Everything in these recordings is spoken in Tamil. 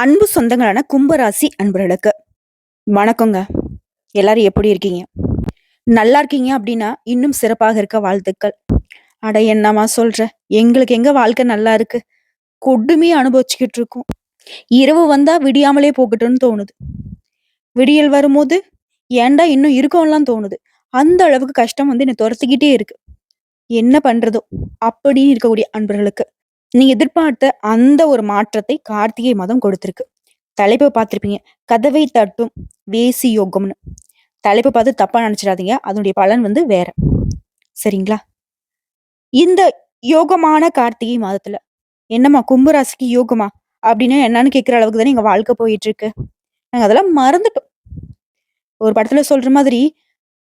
அன்பு சொந்தங்களான கும்பராசி அன்பர்களுக்கு. வணக்கங்க. எல்லாரும் எப்படி இருக்கீங்க? நல்லா இருக்கீங்க அப்படின்னா இன்னும் சிறப்பாக இருக்க வாழ்த்துக்கள். அட என்னம்மா சொல்ற? எங்களுக்கு எங்க வாழ்க்கை நல்லா இருக்கு? கொடுமையை அனுபவிச்சுக்கிட்டு இருக்கோம். இரவு வந்தா விடியாமலே போகட்டும்னு தோணுது. விடியல் வரும்போது ஏன்டா இன்னும் இருக்கோம்லாம் தோணுது. அந்த அளவுக்கு கஷ்டம் வந்து என்னை துரத்துக்கிட்டே இருக்கு. என்ன பண்றதோ? அப்படின்னு இருக்கக்கூடிய அன்பர்களுக்கு. நீ எதிர்பார்த்த அந்த ஒரு மாற்றத்தை கார்த்திகை மாதம் கொடுத்திருக்கு. தலைப்பை பார்த்திருப்பீங்க. கதவை தட்டும் வேசி யோகம்னு. தலைப்பை பார்த்து தப்பா நினைச்சிடாதீங்க. அதனுடைய பலன் வந்து வேற. சரிங்களா? இந்த யோகமான கார்த்திகை மாதத்துல என்னம்மா கும்பராசிக்கு யோகமா? அப்படின்னா என்னன்னு கேட்கற அளவுக்கு தானே எங்க வாழ்க்கை போயிட்டு இருக்கு நாங்க அதெல்லாம் மறந்துட்டோம். ஒரு படத்துல சொல்ற மாதிரி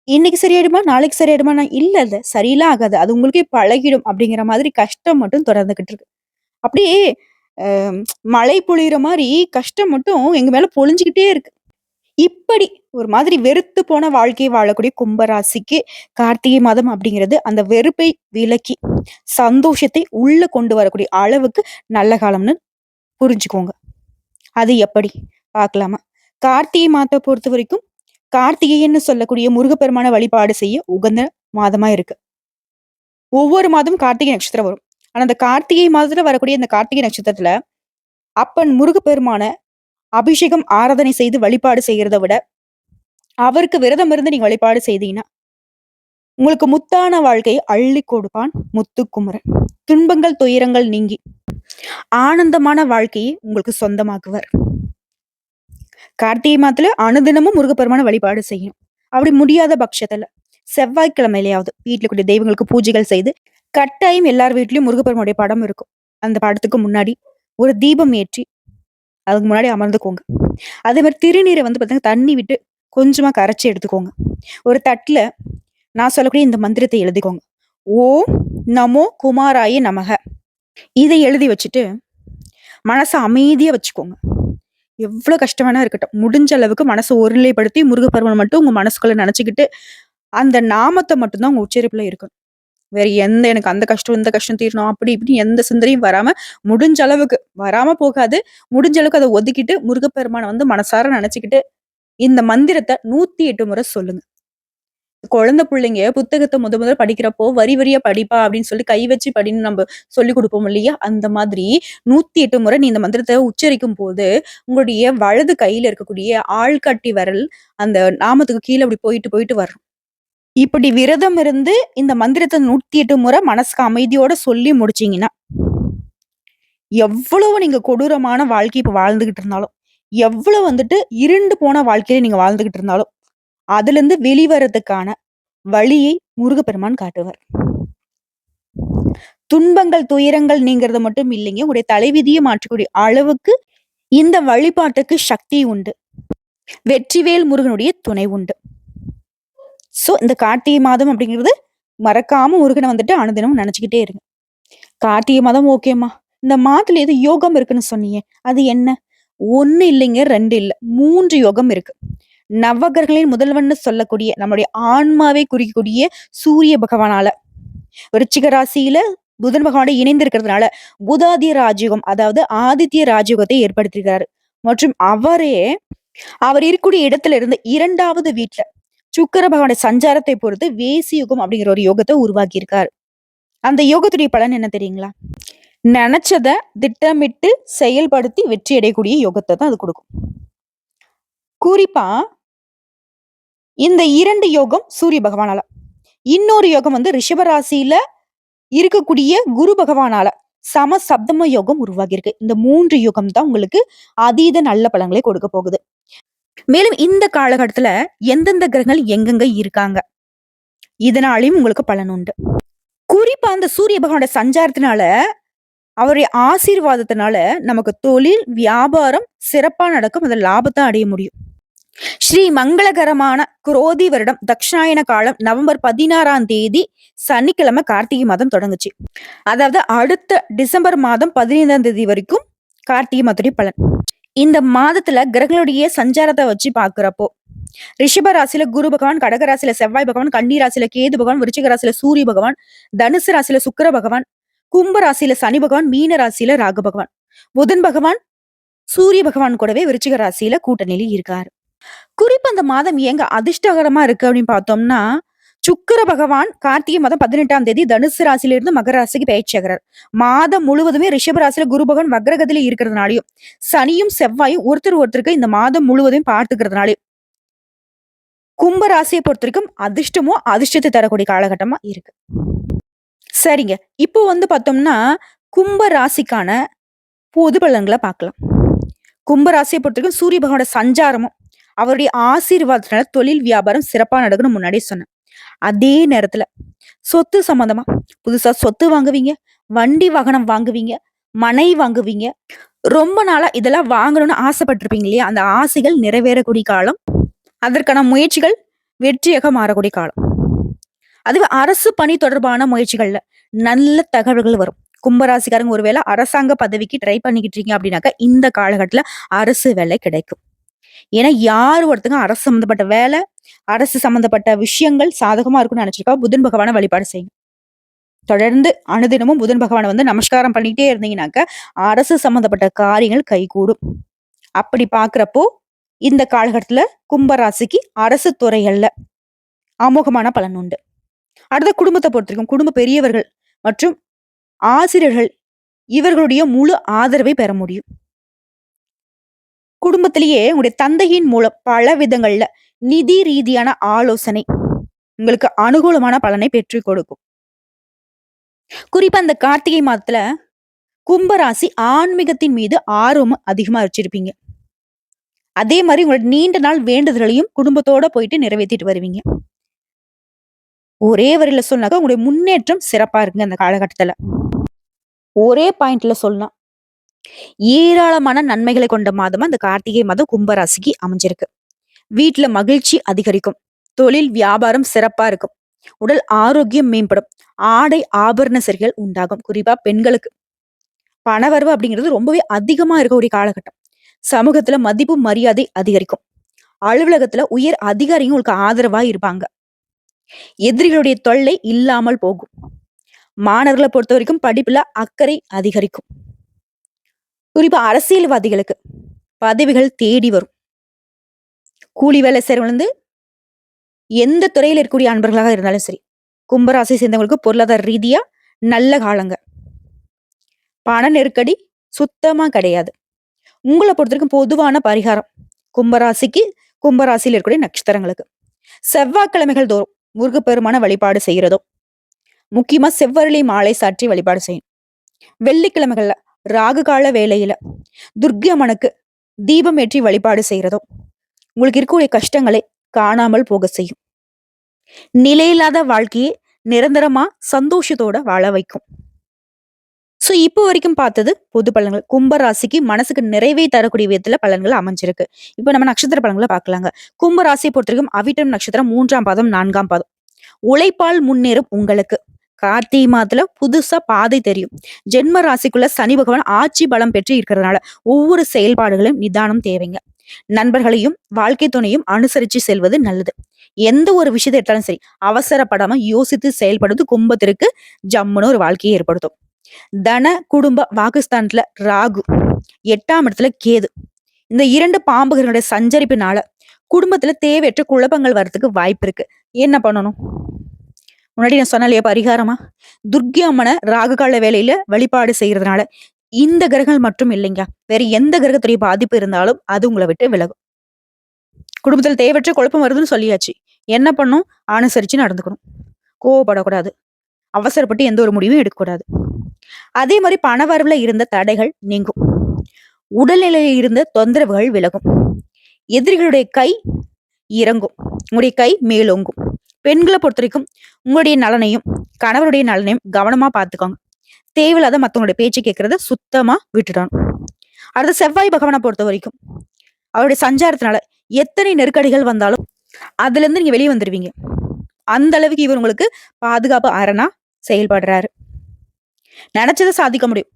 இன்னைக்கு சரியாயிடுமா? நாளைக்கு சரியாயிடுமா நான் இல்ல இல்ல. சரியெல்லாம் ஆகாது. அது உங்களுக்கே பழகிடும் அப்படிங்கிற மாதிரி கஷ்டம் மட்டும் தொடர்ந்துகிட்டு இருக்கு. அப்படியே மழை பொழியிற மாதிரி கஷ்டம் மட்டும் எங்க மேல பொழிஞ்சுக்கிட்டே இருக்கு. இப்படி ஒரு மாதிரி வெறுத்து போன வாழ்க்கையை வாழக்கூடிய கும்பராசிக்கு கார்த்திகை மாதம் அப்படிங்கிறது அந்த வெறுப்பை விலக்கி சந்தோஷத்தை உள்ள கொண்டு வரக்கூடிய அளவுக்கு நல்ல காலம்னு புரிஞ்சுக்கோங்க. அது எப்படி? பார்க்கலாமா? கார்த்திகை மாதத்தை பொறுத்த வரைக்கும் கார்த்திகைன்னு சொல்லக்கூடிய முருகப்பெருமான வழிபாடு செய்ய உகந்த மாதமா இருக்கு. ஒவ்வொரு மாதம் கார்த்திகை நட்சத்திரம் வரும். ஆனா அந்த கார்த்திகை மாதத்துல வரக்கூடிய இந்த கார்த்திகை நட்சத்திரத்துல அப்பன் முருகப்பெருமான அபிஷேகம் ஆராதனை செய்து வழிபாடு செய்யறதை விட அவருக்கு விரதம் இருந்து நீங்க வழிபாடு செய்தீங்கன்னா உங்களுக்கு முத்தான வாழ்க்கையை அள்ளி கொடுப்பான் முத்துக்குமரன். துன்பங்கள் துயரங்கள் நீங்கி ஆனந்தமான வாழ்க்கையை உங்களுக்கு சொந்தமாக்குவர். கார்த்திகை மாதத்துல அனுதினமும் முருகப்பெருமான வழிபாடு செய்யணும். அப்படி முடியாத பட்சத்துல செவ்வாய்க்கிழமையிலேயாவது வீட்டுல கூடிய தெய்வங்களுக்கு பூஜைகள் செய்து கட்டாயம் எல்லார் வீட்லயும் முருகப்பெருமானுடைய படம் இருக்கும். அந்த படத்துக்கு முன்னாடி ஒரு தீபம் ஏற்றி அதுக்கு முன்னாடி அமர்ந்துக்கோங்க. அதே மாதிரி திருநீரை வந்து பார்த்தீங்கன்னா தண்ணி விட்டு கொஞ்சமா கரைச்சி எடுத்துக்கோங்க. ஒரு தட்டுல நான் சொல்லக்கூடிய இந்த மந்திரத்தை எழுதிக்கோங்க. ஓம் நமோ குமாராய நமக. இதை எழுதி வச்சுட்டு மனசை அமைதியா வச்சுக்கோங்க. எவ்வளவு கஷ்டமானா இருக்கட்டும். முடிஞ்ச அளவுக்கு மனசை ஒருநிலைப்படுத்தி முருகப்பெருமான் மட்டும் உங்க மனசுக்குள்ள நினைச்சுக்கிட்டு அந்த நாமத்தை மட்டும்தான் உங்க உச்சரிப்புல இருக்கணும். வேற எந்த எனக்கு அந்த கஷ்டம் இந்த கஷ்டம் தீரணும் அப்படி இப்படி எந்த சிந்தனையும் வராம முடிஞ்ச அளவுக்கு வராம போகாது. முடிஞ்ச அளவுக்கு அதை ஒதுக்கிட்டு முருகப்பெருமானை வந்து மனசார நினைச்சுக்கிட்டு இந்த மந்திரத்தை நூத்தி எட்டு முறை சொல்லுங்க. குழந்தை பிள்ளைங்க புத்தகத்தை முத முதல்ல படிக்கிறப்போ வரி வரியா படிப்பா அப்படின்னு சொல்லி கை வச்சு படின்னு நம்ம சொல்லி கொடுப்போம் இல்லையா? அந்த மாதிரி நூத்தி எட்டு முறை நீ இந்த மந்திரத்தை உச்சரிக்கும் போது உங்களுடைய வலது கையில இருக்கக்கூடிய ஆள்காட்டி விரல் அந்த நாமத்துக்கு கீழே அப்படி போயிட்டு போயிட்டு வரும். இப்படி விரதம் இருந்து இந்த மந்திரத்தை நூத்தி எட்டு முறை மனசுக்கு அமைதியோட சொல்லி முடிச்சீங்கன்னா எவ்வளவு நீங்க கொடூரமான வாழ்க்கை இப்ப வாழ்ந்துகிட்டு இருந்தாலும் எவ்வளவு வந்துட்டு இருண்டு போன வாழ்க்கையில நீங்க வாழ்ந்துகிட்டு இருந்தாலும் அதுல இருந்து வெளிவரதுக்கான வழியை முருகப்பெருமான் காட்டுவார். துன்பங்கள் துயரங்கள் நீங்கிறது மட்டும் இல்லைங்க. உங்களுடைய தலைவிதியை மாற்றக்கூடிய அளவுக்கு இந்த வழிபாட்டுக்கு சக்தி உண்டு. வெற்றிவேல் முருகனுடைய துணை உண்டு. சோ இந்த கார்த்திகை மாதம் அப்படிங்கிறது மறக்காம முருகனை வந்துட்டு அனுதினமும் நினைச்சுக்கிட்டே இருங்க. கார்த்திகை மாதம் ஓகேம்மா இந்த மாதத்துல ஏதோ யோகம் இருக்குன்னு சொன்னீங்க. அது என்ன? ஒண்ணு இல்லைங்க ரெண்டு இல்ல. மூன்று யோகம் இருக்கு. நவகர்களின் முதல்வன்னு சொல்லக்கூடிய நம்முடைய ஆன்மாவை குறிக்கக்கூடிய சூரிய பகவானால விருச்சிக ராசியில புதன் பகவானோட இணைந்திருக்கிறதுனால புதாதிய ராஜயோகம் அதாவது ஆதித்ய ராஜயோகத்தை ஏற்படுத்தியிருக்காரு மற்றும் அவரே அவர் இருக்கக்கூடிய இடத்துல இருந்து இரண்டாவது வீட்டுல சுக்கர பகவானுடைய சஞ்சாரத்தை பொறுத்து வேசி யுகம் அப்படிங்கிற ஒரு யோகத்தை உருவாக்கி இருக்காரு அந்த யோகத்துடைய பலன் என்ன தெரியுங்களா? நினைச்சத திட்டமிட்டு செயல்படுத்தி வெற்றி அடையக்கூடிய யோகத்தை தான் அது கொடுக்கும். குறிப்பா இந்த இரண்டு யோகம் சூரிய பகவானால. இன்னொரு யோகம் வந்து ரிஷபராசியில இருக்கக்கூடிய குரு பகவானால சம சப்தம யோகம் உருவாகியிருக்கு இந்த மூன்று யோகம் தான் உங்களுக்கு அதீத நல்ல பலன்களை கொடுக்க போகுது. மேலும் இந்த காலகட்டத்துல எந்தெந்த கிரகங்கள் எங்கெங்க இருக்காங்க? இதனாலையும் உங்களுக்கு பலன் உண்டு. குறிப்பா அந்த சூரிய பகவானோட சஞ்சாரத்தினால அவருடைய ஆசீர்வாதத்தினால நமக்கு தொழில் வியாபாரம் சிறப்பா நடக்கும். அதில் லாபத்தை அடைய முடியும். ஸ்ரீ மங்களகரமான குரோதி வருடம் தக்ஷாயன காலம் நவம்பர் பதினாறாம் தேதி சனிக்கிழமை கார்த்திகை மாதம் தொடங்குச்சு. அதாவது அடுத்த டிசம்பர் மாதம் பதினைந்தாம் தேதி வரைக்கும் கார்த்திகை மாதத்துடைய பலன். இந்த மாதத்துல கிரகங்களுடைய சஞ்சாரத்தை வச்சு பாக்குறப்போ ரிஷப ராசியில குரு பகவான் கடக ராசியில செவ்வாய் பகவான் கன்னி ராசியில கேது பகவான் விருச்சிக ராசியில சூரிய பகவான் தனுசு ராசியில சுக்கிர பகவான் கும்ப ராசியில சனி பகவான் மீன ராசியில ராகு பகவான் புதன் பகவான் சூரிய பகவான் கூடவே விருச்சிக ராசியில கூட்டணியில இருக்காரு. குறிப்பு அந்த மாதம் எங்க அதிர்ஷ்டகரமா இருக்கு அப்படின்னு பார்த்தோம்னா சுக்கிர பகவான் கார்த்திகை மாதம் பதினெட்டாம் தேதி தனுசு ராசியிலிருந்து மகர ராசிக்கு பயிற்சியாகிறார் மாதம் முழுவதுமே ரிஷப ராசியில குரு பகவான் வக்ரகத்தில இருக்கிறதுனாலையும் சனியும் செவ்வாயும் ஒருத்தர் ஒருத்தருக்கு இந்த மாதம் முழுவதும் பார்த்துக்கிறதுனாலையும் கும்ப ராசியை பொறுத்த வரைக்கும் அதிர்ஷ்டமோ அதிர்ஷ்டத்தை தரக்கூடிய காலகட்டமா இருக்கு. சரிங்க. இப்போ வந்து பார்த்தோம்னா கும்ப ராசிக்கான பொது பலன்களை பார்க்கலாம். கும்ப ராசியை பொறுத்த வரைக்கும் சூரிய பகவானோட சஞ்சாரமும் அவருடைய ஆசீர்வாதத்தினால தொழில் வியாபாரம் சிறப்பாக நடக்கணும் முன்னாடியே சொன்னேன். அதே நேரத்துல சொத்து சம்பந்தமா? புதுசா சொத்து வாங்குவீங்க வண்டி வாகனம் வாங்குவீங்க மனை வாங்குவீங்க. ரொம்ப நாளா இதெல்லாம் வாங்கணும்னு ஆசைப்பட்டிருப்பீங்க இல்லையா? அந்த ஆசைகள் நிறைவேறக்கூடிய காலம் அதற்கான முயற்சிகள் வெற்றியாக மாறக்கூடிய காலம். அதுவே அரசு பணி தொடர்பான முயற்சிகள்ல நல்ல தகவல்கள் வரும். கும்பராசிக்காரங்க ஒருவேளை அரசாங்க பதவிக்கு ட்ரை பண்ணிக்கிட்டு இருக்கீங்க அப்படின்னாக்கா இந்த காலகட்டத்துல அரசு வேலை கிடைக்கும். ஏன்னா யார் ஒருத்தங்க அரசு சம்பந்தப்பட்ட வேலை அரசு சம்பந்தப்பட்ட விஷயங்கள் சாதகமா இருக்கும்னு நினைச்சிருக்கா. புதன் பகவான வழிபாடு செய்யுங்க தொடர்ந்து அனுதினமும் புதன் பகவானை வந்து நமஸ்காரம் பண்ணிட்டே இருந்தீங்கன்னாக்க அரசு சம்பந்தப்பட்ட காரியங்கள் கைகூடும். அப்படி பாக்குறப்போ இந்த காலகட்டத்துல கும்பராசிக்கு அரசு துறைகள்ல அமோகமான பலன் உண்டு. அடுத்த குடும்பத்தை பொறுத்திருக்கும். குடும்ப பெரியவர்கள் மற்றும் ஆசிரியர்கள் இவர்களுடைய முழு ஆதரவை பெற முடியும். குடும்பத்திலேயே உங்களுடைய தந்தையின் மூலம் பல விதங்கள்ல நிதி ரீதியான ஆலோசனை உங்களுக்கு அனுகூலமான பலனை பெற்று கொடுக்கும். குறிப்பா இந்த கார்த்திகை மாதத்துல கும்பராசி ஆன்மீகத்தின் மீது ஆர்வம் அதிகமா வச்சிருப்பீங்க. அதே மாதிரி உங்களோட நீண்ட நாள் வேண்டுதலையும் குடும்பத்தோட போயிட்டு நிறைவேற்றிட்டு வருவீங்க. ஒரே வரியில சொன்னாக்க உங்களுடைய முன்னேற்றம் சிறப்பா இருக்குங்க அந்த காலகட்டத்துல. ஒரே பாயிண்ட்ல சொல்லலாம் ஏராளமான நன்மைகளை கொண்ட மாதமா இந்த கார்த்திகை மாதம் கும்பராசிக்கு அமைஞ்சிருக்கு. வீட்டுல மகிழ்ச்சி அதிகரிக்கும். தொழில் வியாபாரம் சிறப்பா இருக்கும். உடல் ஆரோக்கியம் மேம்படும். ஆடை ஆபரண சரிகள் உண்டாகும். குறிப்பா பெண்களுக்கு. பணவரவு அப்படிங்கிறது ரொம்பவே அதிகமா இருக்கக்கூடிய காலகட்டம். சமூகத்துல மதிப்பு மரியாதை அதிகரிக்கும். அலுவலகத்துல உயர் அதிகாரியும் உங்களுக்கு ஆதரவா இருப்பாங்க. எதிரிகளுடைய தொல்லை இல்லாமல் போகும். மாணவர்களை பொறுத்த வரைக்கும் படிப்புல அக்கறை அதிகரிக்கும். குறிப்பா அரசியல்வாதிகளுக்கு பதவிகள் தேடி வரும். கூலி வேலை செய்யறவங்க எந்த துறையில் இருக்கக்கூடிய அன்பர்களாக இருந்தாலும் சரி கும்பராசி சேர்ந்தவங்களுக்கு பொருளாதார ரீதியாக நல்ல காலங்க. பண நெருக்கடி சுத்தமாக கிடையாது. உங்களை பொறுத்த வரைக்கும் பொதுவான பரிகாரம் கும்பராசிக்கு கும்பராசியில் இருக்கக்கூடிய நட்சத்திரங்களுக்கு. செவ்வாய்க்கிழமைகள் தோறும் முருகப்பெருமான வழிபாடு செய்கிறதும் முக்கியமா செவ்வரளி மாலை சாற்றி வழிபாடு செய்யும். வெள்ளிக்கிழமைகள்ல ராகு கால வேலையில துர்க்கியம்மனுக்கு தீபம் ஏற்றி வழிபாடு செய்கிறதோ உங்களுக்கு இருக்கக்கூடிய கஷ்டங்களை காணாமல் போக செய்யும். நிலையில்லாத வாழ்க்கையை நிரந்தரமா சந்தோஷத்தோட வாழ வைக்கும். ஸோ இப்போ வரைக்கும் பார்த்தது பொது பலன்கள். கும்ப ராசிக்கு மனசுக்கு நிறைவே தரக்கூடிய விதத்துல பலன்கள் அமைஞ்சிருக்கு. இப்போ நம்ம நட்சத்திர பலன்களை பார்க்கலாங்க. கும்ப ராசியை பொறுத்த வரைக்கும் அவிட்டம் நட்சத்திரம் மூன்றாம் பாதம் நான்காம் பாதம். உழைப்பால் முன்னேறும் உங்களுக்கு. கார்த்திகை மாதத்துல புதுசா பாதை தெரியும். ஜென்ம ராசிக்குள்ள சனி பகவான் ஆட்சி பலம் பெற்று இருக்கிறதுனால ஒவ்வொரு செயல்பாடுகளும் நிதானம் தேவைங்க. நண்பர்களையும் வாழ்க்கை துணையும் அனுசரிச்சு செல்வது நல்லது. எந்த ஒரு விஷயத்தை எடுத்தாலும் சரி அவசரப்படாம யோசித்து செயல்படுவது கும்பத்திற்கு ஜம்முன்னு ஒரு வாழ்க்கையை ஏற்படுத்தும். தன குடும்ப பாகிஸ்தான்ல ராகு எட்டாம் இடத்துல கேது. இந்த இரண்டு பாம்புகளுடைய சஞ்சரிப்பினால குடும்பத்துல தேவையற்ற குழப்பங்கள் வர்றதுக்கு வாய்ப்பு இருக்கு. என்ன பண்ணணும்? முன்னாடி நான் சொன்னாலே பரிகாரமா? துர்க்கி அம்மனை ராகுகால வேலையில வழிபாடு செய்யறதுனால இந்த கிரகங்கள் மட்டும் இல்லைங்க. வேற எந்த கிரகத்துடைய பாதிப்பு இருந்தாலும் அது உங்களை விட்டு விலகும். குடும்பத்தில் தேவையற்ற குழப்பம் வருதுன்னு சொல்லியாச்சு. என்ன பண்ணும்? அனுசரிச்சு நடந்துக்கணும். கோவப்படக்கூடாது. அவசரப்பட்டு எந்த ஒரு முடிவும் எடுக்கக்கூடாது. அதே மாதிரி பணவரவுல இருந்த தடைகள் நீங்கும். உடல்நிலையில் இருந்த தொந்தரவுகள் விலகும். எதிரிகளுடைய கை இறங்கும். உங்களுடைய கை மேலோங்கும். பெண்களை பொறுத்த வரைக்கும் உங்களுடைய நலனையும் கணவருடைய நலனையும் கவனமா பார்த்துக்கோங்க. தேவையில்லாத மற்றவங்களுடைய பேச்சு கேட்கறத சுத்தமா விட்டுட்டான். அடுத்த செவ்வாய் பகவானை பொறுத்த வரைக்கும் அவருடைய சஞ்சாரத்தினால எத்தனை நெருக்கடிகள் வந்தாலும் அதுல இருந்து நீங்க வெளியே வந்துடுவீங்க அந்த அளவுக்கு இவர் உங்களுக்கு பாதுகாப்பு அரணா செயல்படுறாரு. நினைச்சதை சாதிக்க முடியும்.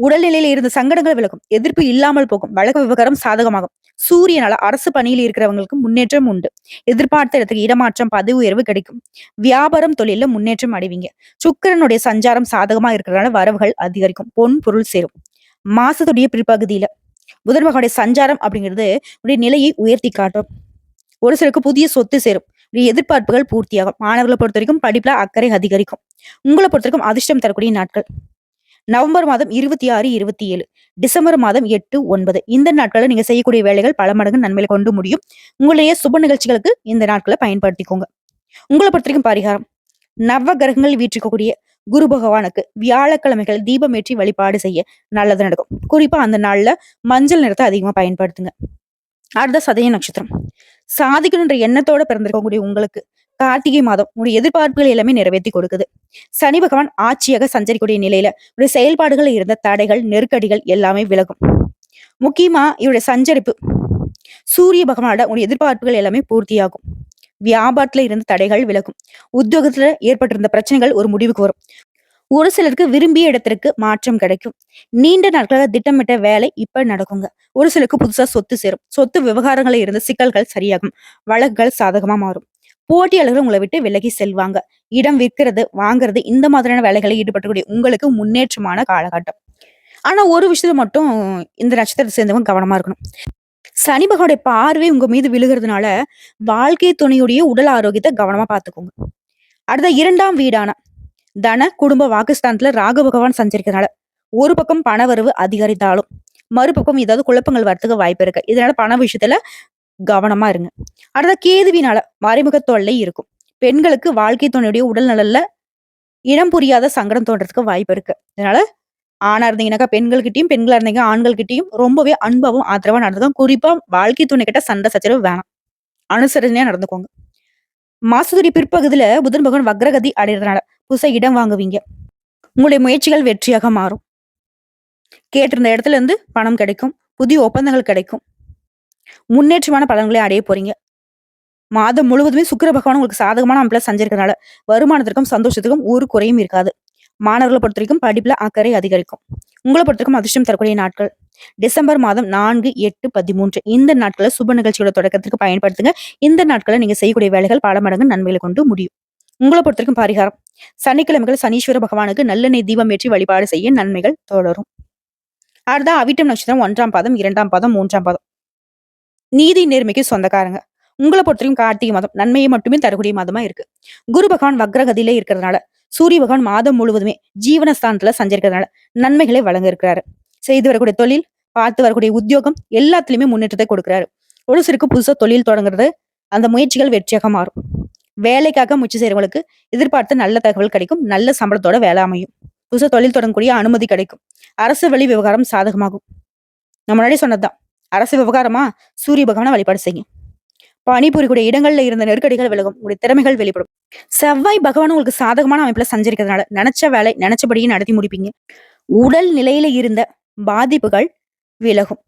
உடல்நிலையில இருந்த சங்கடங்கள் விலகும் எதிர்ப்பு இல்லாமல் போகும் வழக்கு விவகாரம் சாதகமாகும். சூரியனால அரசு பணியில் இருக்கிறவங்களுக்கு முன்னேற்றம் உண்டு. எதிர்பார்த்த இடத்துக்கு இடமாற்றம் பதவி உயர்வு கிடைக்கும். வியாபாரம் தொழில முன்னேற்றம் அடைவீங்க. சுக்கரனுடைய சஞ்சாரம் சாதகமா இருக்கிறதுனால வரவுகள் அதிகரிக்கும் பொன் பொருள் சேரும். மாசத்துடைய பிற்பகுதியில புதன் சஞ்சாரம் அப்படிங்கிறது உடைய நிலையை உயர்த்தி காட்டும். ஒரு சிலருக்கு புதிய சொத்து சேரும். எதிர்பார்ப்புகள் பூர்த்தியாகும். மாணவர்களை பொறுத்த வரைக்கும் படிப்புல அக்கறை அதிகரிக்கும். உங்களை பொறுத்த வரைக்கும் அதிர்ஷ்டம் தரக்கூடிய நாட்கள். நவம்பர் மாதம் இருபத்தி ஆறு இருபத்தி ஏழு. டிசம்பர் மாதம் எட்டு ஒன்பது. இந்த நாட்களில் நீங்க செய்யக்கூடிய வேலைகள் பல மடங்கு நன்மையில கொண்டு முடியும். உங்களுடைய சுப நிகழ்ச்சிகளுக்கு இந்த நாட்களை பயன்படுத்திக்கோங்க. உங்களை பொறுத்த வரைக்கும் பரிகாரம். நவ கிரகங்கள் வீற்றிருக்கக்கூடிய குரு பகவானுக்கு வியாழக்கிழமைகள் தீபமேற்றி வழிபாடு செய்ய நல்லது நடக்கும். குறிப்பா அந்த நாள்ல மஞ்சள் நிறத்தை அதிகமா பயன்படுத்துங்க. அடுத்த சதய நட்சத்திரம். சாதிக்கணுன்ற எண்ணத்தோட பிறந்திருக்கக்கூடிய உங்களுக்கு கார்த்திகை மாதம் உங்களுடைய எதிர்பார்ப்புகள் எல்லாமே நிறைவேற்றி கொடுக்குது. சனி பகவான் ஆட்சியாக சஞ்சரிக்கூடிய நிலையில உடைய செயல்பாடுகள் இருந்த தடைகள் நெருக்கடிகள் எல்லாமே விலகும். முக்கியமா இவருடைய சஞ்சரிப்பு சூரிய பகவானோட உடைய எதிர்பார்ப்புகள் எல்லாமே பூர்த்தியாகும். வியாபாரத்துல இருந்த தடைகள் விலகும். உத்தியோகத்துல ஏற்பட்டிருந்த பிரச்சனைகள் ஒரு முடிவுக்கு வரும். ஒரு சிலருக்கு விரும்பிய இடத்திற்கு மாற்றம் கிடைக்கும். நீண்ட நாட்களாக திட்டமிட்ட வேலை இப்ப நடக்குங்க. ஒரு சிலருக்கு புதுசா சொத்து சேரும். சொத்து விவகாரங்களில் இருந்த சிக்கல்கள் சரியாகும். வழக்குகள் சாதகமா மாறும். போட்டியாளர்கள் உங்களை விட்டு விலகி செல்வாங்க. இடம் விற்கிறது வாங்குறது இந்த மாதிரியான வேலைகளை ஈடுபட்டக்கூடிய உங்களுக்கு முன்னேற்றமான காலகட்டம். ஆனா ஒரு விஷயத்துல மட்டும் இந்த நட்சத்திரத்தை சேர்ந்தவங்க கவனமா இருக்கணும். சனி பகவானுடைய பார்வை உங்க மீது விழுகிறதுனால வாழ்க்கை துணையுடைய உடல் ஆரோக்கியத்தை கவனமா பார்த்துக்கோங்க. அடுத்த இரண்டாம் வீடான தன குடும்ப வாக்குஸ்தானத்துல ராகு பகவான் சஞ்சரிக்கிறதுனால ஒரு பக்கம் பணவரவு அதிகரித்தாலும் மறுபக்கம் ஏதாவது குழப்பங்கள் வரத்துக்கு வாய்ப்பு இருக்கு. இதனால பண விஷயத்துல கவனமா இருங்க. அடுத்த கேதுவினால மறைமுக தொல்லை இருக்கும். பெண்களுக்கு வாழ்க்கை துணையுடைய உடல் நலன்ல இனம் புரியாத சங்கடம் தோன்றதுக்கு வாய்ப்பு இருக்கு. அதனால ஆணா இருந்தீங்கன்னாக்கா பெண்கள்கிட்டயும் பெண்களா இருந்தீங்க ஆண்கள்கிட்டயும் ரொம்பவே அன்பாவும் ஆதரவா நடந்துக்கும் குறிப்பா வாழ்க்கை துணை கிட்ட சண்டை சச்சரவு வேணாம். அனுசரணையா நடந்துக்கோங்க. மாசத்துடைய பிற்பகுதியில புதன் பகவான் வக்ரகதி அடைறதுனால புதுசா இடம் வாங்குவீங்க. உங்களுடைய முயற்சிகள் வெற்றியாக மாறும். கேட்டிருந்த இடத்துல இருந்து பணம் கிடைக்கும். புதிய ஒப்பந்தங்கள் கிடைக்கும். முன்னேற்றமான பலன்களை அடைய போறீங்க. மாதம் முழுவதுமே சுக்கிர பகவான் உங்களுக்கு சாதகமான அமைப்பில் சஞ்சரிக்கிறதுனால வருமானத்திற்கும் சந்தோஷத்துக்கும் ஒரு குறையும் இருக்காது. மாணவர்களை பொறுத்த வரைக்கும் படிப்புல அக்கறை அதிகரிக்கும். உங்களை பொறுத்த வரைக்கும் அதிர்ஷ்டம் தரக்கூடிய நாட்கள். டிசம்பர் மாதம் நான்கு எட்டு பதிமூன்று. இந்த நாட்களை சுப நிகழ்ச்சியோட தொடக்கத்திற்கு பயன்படுத்துங்க. இந்த நாட்களை நீங்க செய்யக்கூடிய வேலைகள் பல மடங்கு நன்மைகளை கொண்டு முடியும். உங்களை பொறுத்த வரைக்கும் பரிகாரம். சனிக்கிழமைகள் சனீஸ்வர பகவானுக்கு நல்லெண்ணெய் தீபம் ஏற்றி வழிபாடு செய்ய நன்மைகள் தொடரும். அடுத்த அவிட்டம் நட்சத்திரம் ஒன்றாம் பாதம் இரண்டாம் பாதம் மூன்றாம் பாதம். நீதி நேர்மைக்கு சொந்தக்காரங்க. உங்களை பொறுத்தவரைக்கும் கார்த்திகை மாதம் நன்மையை மட்டுமே தரக்கூடிய மாதமா இருக்கு. குரு பகவான் வக்ரகதியில இருக்கிறதுனால சூரிய பகவான் மாதம் முழுவதுமே ஜீவனஸ்தானத்துல சஞ்சரிக்கிறதுனால நன்மைகளை வழங்க இருக்கிறாரு செய்து வரக்கூடிய தொழில் பார்த்து வரக்கூடிய உத்தியோகம் எல்லாத்துலயுமே முன்னேற்றத்தை கொடுக்கிறாரு. ஒரு சிலருக்கு புதுசா தொழில் தொடங்குறது அந்த முயற்சிகள் வெற்றியாக மாறும். வேலைக்காக முயற்சி செய்யறவங்களுக்கு எதிர்பார்த்த நல்ல தகவல் கிடைக்கும் நல்ல சம்பளத்தோட வேலை அமையும். புதுசா தொழில் தொடங்கக்கூடிய அனுமதி கிடைக்கும். அரசு வழி விவகாரம் சாதகமாகும். நம்ம முன்னாடி சொன்னதுதான் அரசு விவகாரமா? சூரிய பகவானை வழிபாடு செய்யும் பணிபுரியக்கூடிய இடங்கள்ல இருந்த நெருக்கடிகள் விலகும். உங்களுடைய திறமைகள் வெளிப்படும். செவ்வாய் பகவான் உங்களுக்கு சாதகமான அமைப்புல சஞ்சரிக்கிறதுனால நினைச்ச வேலை நினைச்சபடியே நடத்தி முடிப்பீங்க. உடல் நிலையில இருந்த பாதிப்புகள் விலகும்.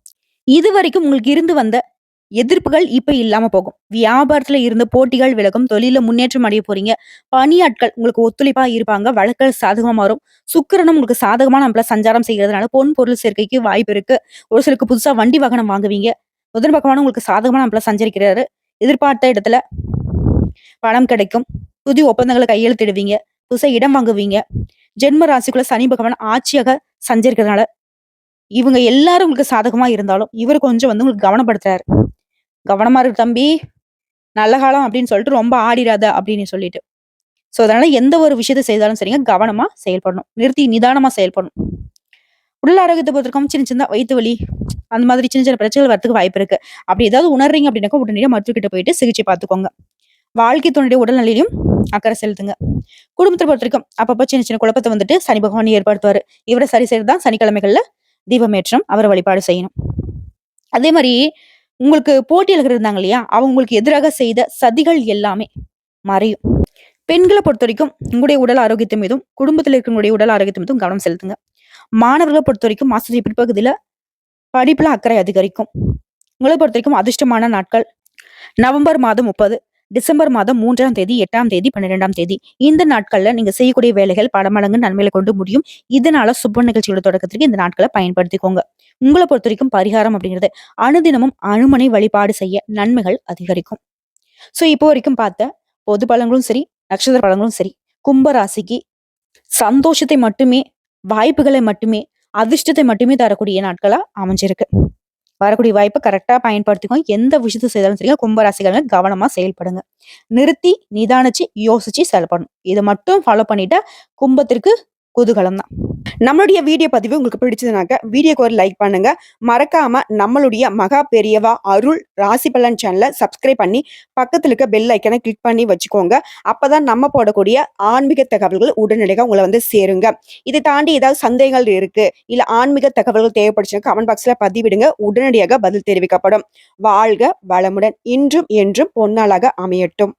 இது வரைக்கும் உங்களுக்கு இருந்து வந்த எதிர்ப்புகள் இப்ப இல்லாம போகும். வியாபாரத்துல இருந்த போட்டிகள் விலகும் தொழில முன்னேற்றம் அடைய போறீங்க. பணியாட்கள் உங்களுக்கு ஒத்துழைப்பா இருப்பாங்க வழக்கல் சாதகமா மாறும். சுக்கிரனும் உங்களுக்கு சாதகமான நம்மள சஞ்சாரம் செய்யறதுனால பொன் பொருள் சேர்க்கைக்கு வாய்ப்பு இருக்கு. ஒரு சிலருக்கு புதுசா வண்டி வாகனம் வாங்குவீங்க. முதல் பக்கமான உங்களுக்கு சாதகமான நம்மள சஞ்சரிக்கிறாரு. எதிர்பார்த்த இடத்துல பணம் கிடைக்கும். புதிய ஒப்பந்தங்களை கையெழுத்திடுவீங்க. புதுசா இடம் வாங்குவீங்க. ஜென்ம ராசிக்குள்ள சனி பகவான் ஆட்சியாக சஞ்சரிக்கிறதுனால இவங்க எல்லாரும் உங்களுக்கு சாதகமா இருந்தாலும் இவர் கொஞ்சம் வந்து உங்களுக்கு கவனப்படுத்துறாரு. கவனமா இரு தம்பி. நல்ல காலம் அப்படின்னு சொல்லிட்டு ரொம்ப ஆடிடாத அப்படின்னு சொல்லிட்டு. சோ அதனால எந்த ஒரு விஷயத்த செய்தாலும் சரிங்க கவனமா செயல்படணும். நிறுத்தி நிதானமா செயல்படணும். உடல் ஆரோக்கியத்தை பொறுத்திருக்கோம் சின்ன சின்ன வயிற்று வலி அந்த மாதிரி சின்ன சின்ன பிரச்சனைகள் வரதுக்கு வாய்ப்பு இருக்கு. அப்படி ஏதாவது உணர்றீங்க அப்படின்னாக்கா உடனடியாக மருத்துவக்கிட்ட போயிட்டு சிகிச்சை பார்த்துக்கோங்க. வாழ்க்கை துணையுடைய உடல்நிலையிலும் அக்கறை செலுத்துங்க. குடும்பத்தை பொறுத்த வரைக்கும் அப்பப்போ சின்ன சின்ன குழப்பத்தை வந்துட்டு சனி பகவான் ஏற்படுத்துவார். இவரை சரி செய்யறதுதான் சனிக்கிழமைகள்ல தீபமேற்றம் அவரை வழிபாடு செய்யணும். அதே மாதிரி உங்களுக்கு போட்டியாளர்கள் இருந்தாங்க இல்லையா? அவங்க உங்களுக்கு எதிராக செய்த சதிகள் எல்லாமே மறையும். பெண்களை பொறுத்த வரைக்கும் உங்களுடைய உடல் ஆரோக்கியத்தின் மீதும் குடும்பத்தில் இருக்கிறவங்களுடைய உடல் ஆரோக்கியத்தின் மீதும் கவனம் செலுத்துங்க. மாணவர்களை பொறுத்த வரைக்கும் மாசத்தை பிற்பகுதியில படிப்புல அக்கறை அதிகரிக்கும். உங்களை பொறுத்த வரைக்கும் அதிர்ஷ்டமான நாட்கள். நவம்பர் மாதம் முப்பது டிசம்பர் மாதம் மூன்றாம் தேதி எட்டாம் தேதி பன்னிரெண்டாம் தேதி. இந்த நாட்கள்ல நீங்க செய்யக்கூடிய வேலைகள் படமடங்கு நன்மையில கொண்டு முடியும். இதனால சுப நிகழ்ச்சியோட தொடக்கத்திற்கு இந்த நாட்களை பயன்படுத்திக்கோங்க. உங்களை பொறுத்த வரைக்கும் பரிகாரம் அப்படிங்கிறது அனுதினமும் அனுமனை வழிபாடு செய்ய நன்மைகள் அதிகரிக்கும். சோ இப்போ வரைக்கும் பார்த்த பொது பழங்களும் சரி நட்சத்திர பழங்களும் சரி கும்பராசிக்கு சந்தோஷத்தை மட்டுமே வாய்ப்புகளை மட்டுமே அதிர்ஷ்டத்தை மட்டுமே தரக்கூடிய நாட்களா அமைஞ்சிருக்கு. வரக்கூடிய வாய்ப்பை கரெக்டாக பயன்படுத்திக்கோங்க. எந்த விஷயத்தை செய்தாலும் சரிங்க, கும்பராசிக்காரங்க கவனமா செயல்படுங்க. நிறுத்தி, நிதானிச்சு, யோசிச்சு செயல்படணும். இதை மட்டும் ஃபாலோ பண்ணிட்டா கும்பத்திற்கு குதூகலம் தான். நம்மளுடைய வீடியோ பதிவு உங்களுக்கு பிடிச்சதுனாக்க, வீடியோக்கு ஒரு லைக் பண்ணுங்க. மறக்காம நம்மளுடைய மகா பெரியவா அருள் ராசி பலன் சேனலை சப்ஸ்கிரைப் பண்ணி, பக்கத்தில் இருக்க பெல் ஐக்கனை கிளிக் பண்ணி வச்சுக்கோங்க. அப்பதான் நம்ம போடக்கூடிய ஆன்மீக தகவல்கள் உடனடியாக உங்களை வந்து சேருங்க. இதை தாண்டி ஏதாவது சந்தேகங்கள் இருக்கு, இல்ல ஆன்மீக தகவல்கள் தேவைப்படுச்சுன்னா கமெண்ட் பாக்ஸ்ல பதிவிடுங்க. உடனடியாக பதில் தெரிவிக்கப்படும். வாழ்க வளமுடன். இன்றும் என்றும் பொன்னாளாக அமையட்டும்.